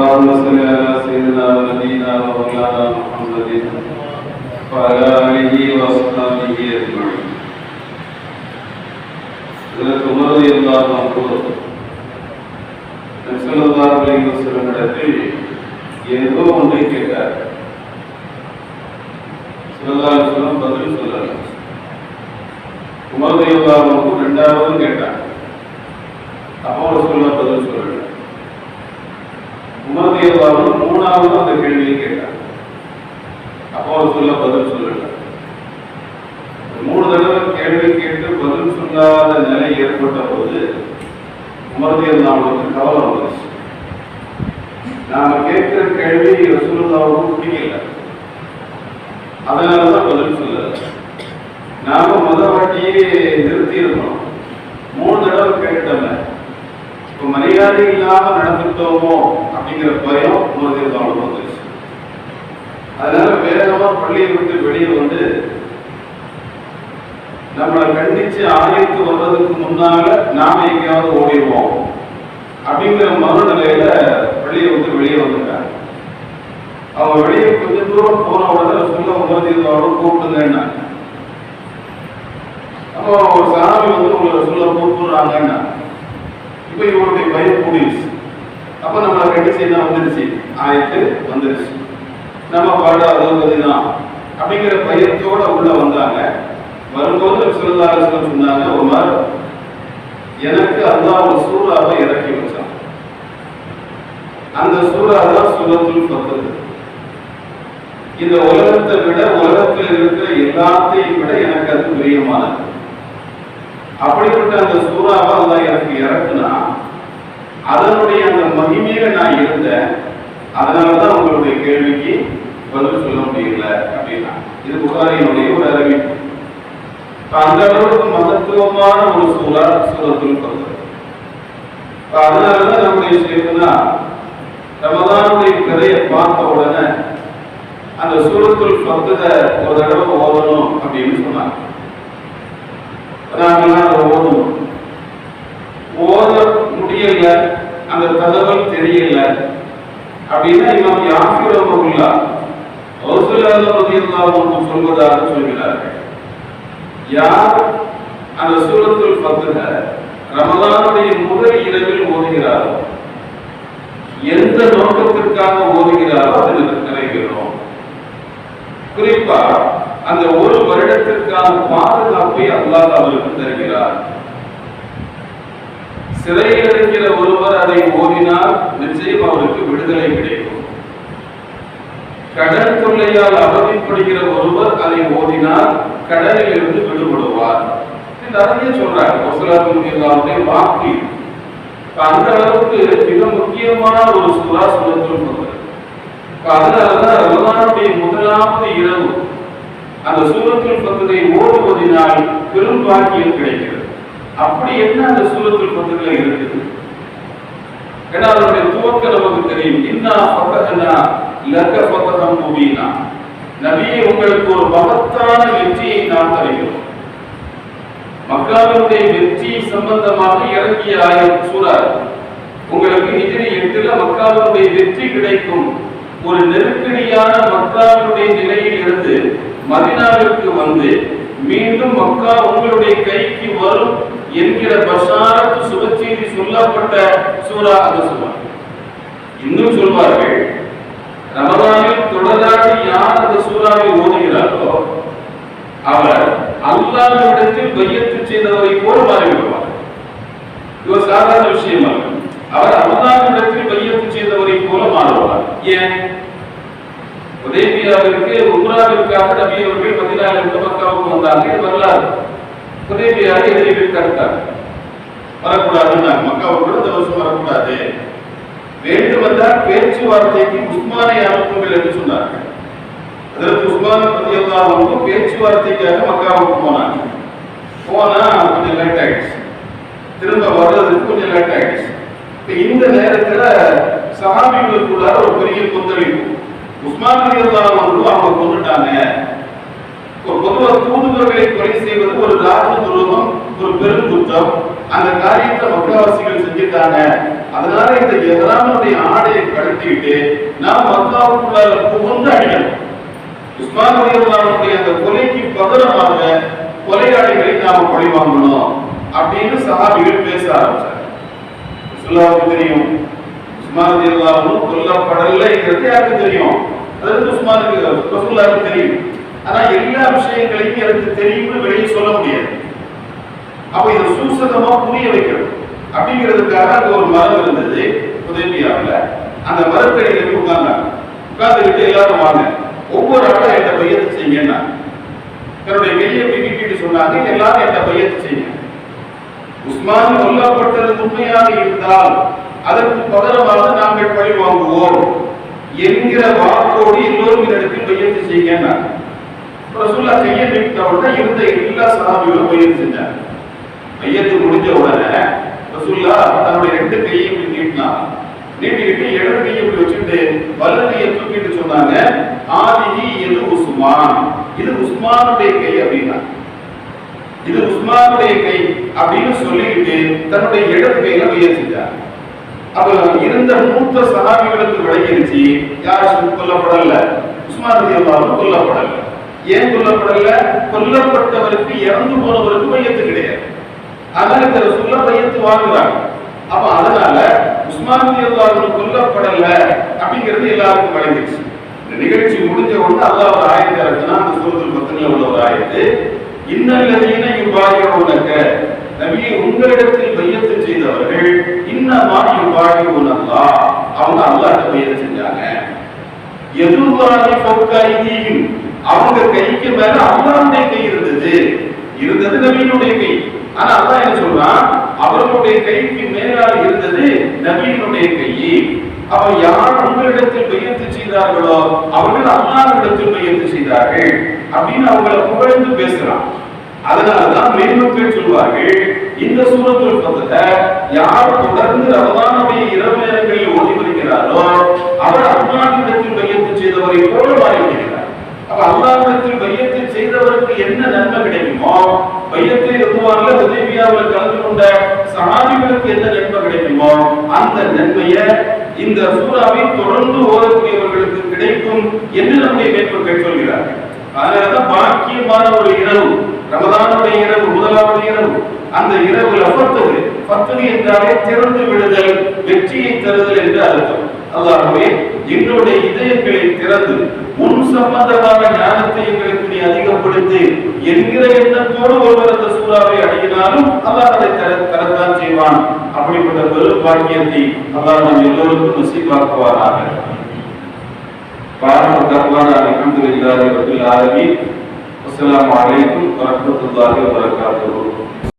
صل على سيدنا ونبينا ومولانا محمد وعلى آله وأصحابه أجمعين இதற்கு உமரது எல்லாரும் நபிசல்லாஹு அலைஹி வஸல்லம் இடத்தில் ஏதோ ஒன்றை கேட்டார் ஸல்லல்லாஹு அலைஹி வஸல்லம் பதில் சொல்லல உமரது எல்லாரும் ரெண்டாவது கேட்டார் அப்போ ரசூலுல்லாஹ் பதில் சொல்லல உமரது மூணாவது அந்த கேள்வியை கேட்டார். அப்போ சொல்ல பதில் சொல்லல மூணு தடவை கேள்வி கேட்டு பதில் சொல்லாத நிலை ஏற்பட்ட போது உமர்தேவ் நாமளுக்கு கவலை வந்துச்சு நாம கேட்கிற கேள்வி ரசூலுல்லாவுக்கு பிடிக்கல அதனாலதான் பதில் சொல்லல. நாம முத வாட்டியே நிறுத்தி மூணு தடவை கேட்டோம் இப்ப மரியாதை இல்லாம நடந்துட்டோமோ அப்படிங்கிற பயம் உமரதியல் நாமளுக்கு வந்துச்சு அதனால வேகமா பள்ளியை விட்டு வெளியே வந்து நம்மளை கண்டிச்சு ஆணைக்கு வர்றதுக்கு முன்னால நாம எங்கேயாவது ஓடிடுவோம் அப்படிங்கிற மனநிலையில வெளியே வந்து வெளியே வந்துட்டாங்க. அவங்க வெளியே கொஞ்சம் தூரம் போன உடனே சொல்ல உமரதீர்வாவோட கூப்பிடுங்கன்னா. அப்போ ஒரு சாமி வந்து உங்களை சொல்ல கூப்பிடுறாங்கன்னா. இப்போ இவருடைய பயம் கூடிருச்சு அப்போ நம்மளை கண்டிச்சு என்ன வந்துருச்சு ஆயத்து வந்துருச்சு நம்ம பாட அறுபது தான். அப்படிங்கிற பயத்தோட உள்ள வந்தாங்க. வரும்போது சிறந்தார சொன்னாங்க உமர் எனக்கு அல்லாஹ் ஒரு சூறாவை இறக்கி வச்சான். அந்த சூறா தான் சூரத்துல் ஃபத்ர். இந்த உலகத்தை விட உலகத்தில் இருக்கிற எல்லாத்தையும் விட எனக்கு அது பிரியமானது. அப்படிப்பட்ட அந்த சூறாவை அல்லாஹ் எனக்கு இறக்குனா அதனுடைய அந்த மகிமையில நான் இருந்தேன். அதனாலதான் உங்களுடைய கேள்விக்கு பதில் சொல்ல முடியல அப்படின்னா. இது புகாரியினுடைய ஒரு அறிவிப்பு. அந்த அளவுக்கு மகத்துவமான ஒரு சூறா சூழத்தில் ஃபத்ர். அதனாலதான் நம்முடைய சேர்ந்தா ரமதானுடைய கதையை பார்த்த உடனே அந்த சூரத்துல் பத்துல ஒரு தடவை ஓதணும் அப்படின்னு சொன்னாங்க. நாங்கெல்லாம் அதை ஓதணும். ஓத முடியல. அந்த தகவல் தெரியல. அப்படின்னா இமாம் யாஃபிர் அவர்களா ரசூலுல்லாஹி ரலியல்லாஹு அன்ஹு சொல்வதாக சொல்கிறார்கள். யார் அந்த சூரத்துல் ஃபத்ர ரமலானுடைய முதல் இரவில் ஓதுகிறாரோ எந்த நோக்கத்திற்காக ஓதுகிறாரோ அது நிறைவேறும் குறிப்பா அந்த ஒரு வருடத்திற்கான பாதுகாப்பை அல்லாஹ் அவருக்கு தருகிறார். சிறையில் இருக்கிற ஒருவர் அதை ஓதினால் நிச்சயம் அவருக்கு விடுதலை கிடைக்கும். கடன் தொல்லையால் அவதிப்படுகிற ஒருவர் அதை ஓதினால் கடனில் இருந்து விடுபடுவார். இந்த அறிஞர் சொல்றாங்க ஒசலாத்துடைய வாக்கு அந்த அளவுக்கு மிக முக்கியமான ஒரு சுறா சுரத்தில் சொல்றது அதனாலதான் ரமலானுடைய முதலாவது இரவு. அந்த சூரத்தில் பத்ததை ஓடுவதனால் பெரும் பாக்கியம் கிடைக்கிறது. அப்படி என்ன அந்த சூரத்தில் பத்துல இருக்குது? ஏன்னா அதனுடைய துவக்க நமக்கு தெரியும். இன்னா பக்கத்தனா லக்க பக்கதம் முபீனா. நபியை உங்களுக்கு ஒரு மகத்தான வெற்றியை நாம் தருகிறோம். மக்காவினுடைய வெற்றி சம்பந்தமாக இறங்கிய ஆயிரம் சூறா உங்களுக்கு ஹிஜ்ரி எட்டுல மக்காவினுடைய வெற்றி கிடைக்கும். ஒரு நெருக்கடியான மக்காவினுடைய நிலையில் இருந்து மதினாவிற்கு வந்து மீண்டும் மக்கா உங்களுடைய கைக்கு வரும். என்கிற பஷாரத்து சுபச்செய்தி சொல்லப்பட்ட சூரா அந்த சூரா இன்னும் சொல்வார்கள் ரமதானில் தொடராக யார் அந்த சூறாவை ஓடுகிறாரோ அவர் அல்லாவிடத்தில் பையத்து செய்தவரை போல் மாறிவிடுவார். இது ஒரு சாதாரண விஷயம் அல்ல. அவர் அல்லாவிடத்தில் பையத்து செய்தவரை போல மாறுவார். ஏன்? உதேபியாவிற்கு உம்ராவிற்காக நபி அவர்கள் மதினாவிலிருந்து மக்காவுக்கு வந்தாங்க வரலாறு. உதேபியாவை எதிரிகள் தடுத்தாங்க வரக்கூடாதுன்னு மக்காவுக்கு இந்த வருஷம் வரக்கூடாது. வேண்டுமென்றால் பேச்சுவார்த்தைக்கு உஸ்மானை அனுப்புங்கள் என்று சொன்னார்கள் அதற்கு உஸ்மான் ரலியல்லாஹு பேச்சுவார்த்தைக்காக மக்காவுக்கு போனாங்க போனா கொஞ்சம் லேட் ஆயிடுச்சு. திரும்ப வர்றதுக்கு கொஞ்சம் லேட் ஆயிடுச்சு. இப்போ இந்த நேரத்தில் சகாபிகளுக்குள்ளார ஒரு பெரிய கொந்தளிப்பு. உஸ்மான் ரலியல்லாஹு அவங்க கொண்டுட்டாங்க. தூதுவர்களை கொலை செய்வது ஒரு தாரண துரோகம் ஒரு பெரும் குற்றம். அந்த காரியத்தை மக்காவாசிகள் செஞ்சுட்டாங்க. அதனால இந்த எதிரானுடைய ஆடையை கழட்டிட்டு நாம் மக்காவுக்குள்ளார புகுந்து அடிக்கணும் உஸ்மான் ரலியல்லாஹுடைய அந்த கொலைக்கு பகரமாக கொலையாளிகளை நாம பழி வாங்கணும் அப்படின்னு சஹாபிகள் பேச ஆரம்பிச்சாங்க. ரசூலுல்லாஹுக்கு தெரியும். உஸ்மான் ரலியல்லாஹு கொல்லப்படலைங்கிறது யாருக்கு தெரியும்? அதாவது உஸ்மானுக்கு ரசூலுல்லாஹுக்கு தெரியும். ஆனா எல்லா விஷயங்களையும் எனக்கு தெரியும்னு வெளியே சொல்ல முடியாது. அப்ப இதை சூசகமா புரிய வைக்கணும். அப்படிங்கிறதுக்காக அங்க ஒரு மரம் இருந்தது உதவியாவில் அந்த மரத்தடியில் உட்கார்ந்தாங்க உட்கார்ந்துக்கிட்டு எல்லாரும் வாங்க. ஒவ்வொரு ஆளும் என்கிட்ட பையத்து செய்யுங்கன்னா தன்னுடைய கையை பிடிக்கிட்டு சொன்னாங்க எல்லாரும் என்கிட்ட பையத்து செய்யுங்க. உஸ்மான் கொல்லப்பட்டது உண்மையாக இருந்தால் அதற்கு பகரமாக நாங்கள் பழி வாங்குவோம் என்கிற வாக்கோடு எல்லோரும் இடத்தில் பையத்து செய்யுங்கன்னா ரசூல்லா கையை நீட்ட உடனே இருந்த எல்லா சஹாபிகளும் பையத்து செஞ்சாங்க மையத்து முடிஞ்ச உடனே ரசூல்லா தன்னுடைய ரெண்டு கையையும் இப்படி நீட்டிக்கிட்டு இடது கையை இப்படி வச்சுட்டு வலது கையை தூக்கிட்டு சொன்னாங்க ஆதிஹி இது உஸ்மான். இது உஸ்மானுடைய கை அப்படின்னா. இது உஸ்மானுடைய கை அப்படின்னு சொல்லிக்கிட்டு தன்னுடைய இடது கையில மையம் செஞ்சார் அப்ப இருந்த மூத்த சகாபிகளுக்கு விளங்கிருச்சு யாரும் கொல்லப்படல? உஸ்மான் ரலியல்லாஹு கொல்லப்படல. ஏன் கொல்லப்படல கொல்லப்பட்டவருக்கு இறந்து போனவருக்கு மையத்து கிடையாது. அதனால இந்த பையத்து வாங்குறாங்க. அப்ப அதனால உஸ்மான் ரலியல்லாஹு கொல்லப்படல அப்படிங்கிறது எல்லாருக்கும் வழங்கிடுச்சு. இந்த நிகழ்ச்சி முடிஞ்ச உடனே அல்லாஹ் ஒரு ஆயத்தை இறக்குனா அந்த சூரத்தில் பத்தனில் உள்ள ஒரு ஆயத்து இன்னல்லதீன யுபாயம் உனக்க நபியை உங்களிடத்தில் மையத்து செய்தவர்கள் இன்னமா யுபாயிஊன உனல்லா அவங்க அல்லாஹ்ட்ட மையத்து செஞ்சாங்க. எதுவாக பொக்காய்தீயும் அவங்க கைக்கு மேல அல்லாவுடைய கை இருந்தது. இருந்தது நபியினுடைய கை. ஆனா அல்லாஹ் என்ன சொல்றான்? அவர்களுடைய கைக்கு மேலால் இருந்தது நபியினுடைய கை. அவ யார் உங்களிடத்தில் பெயர்த்து செய்தார்களோ அவர்கள் அல்லாவிடத்தில் பெயர்த்து செய்தார்கள் அப்படின்னு அவங்களை புகழ்ந்து பேசுறான். அதனாலதான் மேன்மக்கள் சொல்வார்கள் இந்த சூரத்தில் பத்தத யார் தொடர்ந்து ரமதானுடைய இரவு நேரங்களில் ஓடி வருகிறாரோ அவர் அல்லாவிடத்தில் பெயர்த்து செய்தவரை போல மாறிவிடுகிறார் அப்ப அல்லாஹ்விடத்தில் பையத்தை செய்தவருக்கு என்ன நன்மை கிடைக்குமோ? பையத்தை ருதுவான்ல உதவியாவில் கலந்து கொண்ட சஹாபிகளுக்கு என்ன நன்மை கிடைக்குமோ அந்த நன்மையை இந்த சூறாவை தொடர்ந்து ஓதக்கூடியவர்களுக்கு கிடைக்கும் என்று நம்முடைய மேற்கொள் சொல்கிறார்கள். அதனாலதான் பாக்கியமான ஒரு இரவு ரமதானுடைய இரவு முதலாவது இரவு அந்த இரவு லபத்தது பத்தது என்றாலே திறந்து விடுதல் வெற்றியை தருதல் என்று அர்த்தம். அல்லாகவே என்னுடைய இதயங்களை திறந்து உன் சம்பந்தமான ஞானத்தை வெறுப்போடு ஒருவர் சூறாவை அடையினாலும் அல்லாஹ் அதை தரத்தான் செய்வான். அப்படிப்பட்ட பெரும் பாக்கியத்தை அல்லாஹ் நம் எல்லோருக்கும் நசீபாக்குவாராக பாரம தர்மான அலமது இல்லாத ரபுல் ஆலமி அஸ்லாம் வலைக்கும் வரமத்துல்லாஹி வரகாத்துஹு